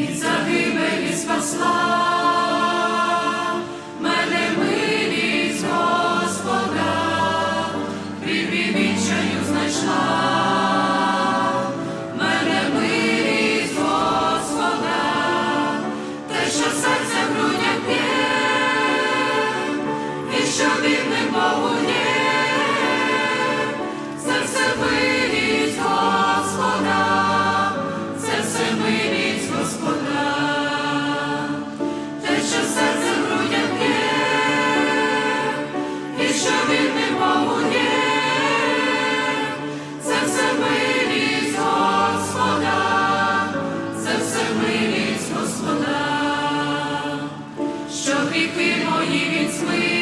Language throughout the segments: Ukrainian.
і загибелі спасла. гріхи мої він смив.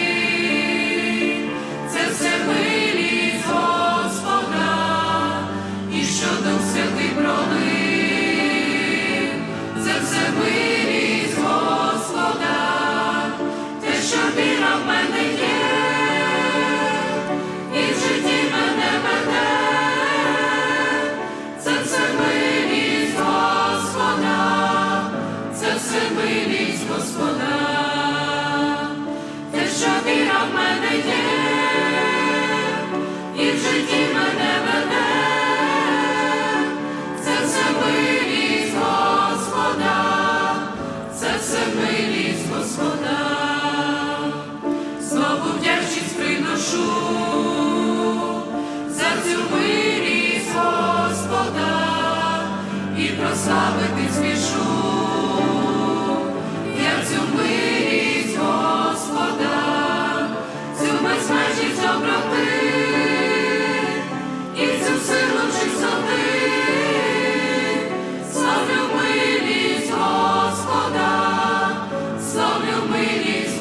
Господа, знову вдячність приношу за цю милість Господа і прославити спішу.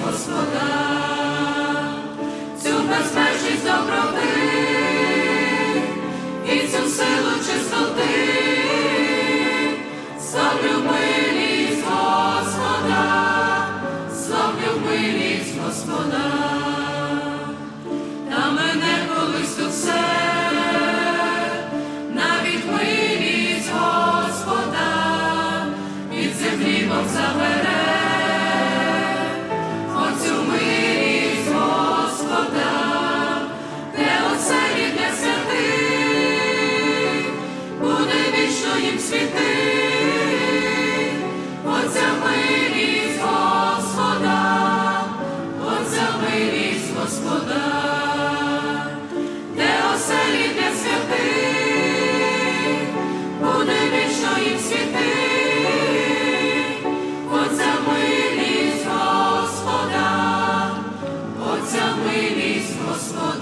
vos rogai. Osman.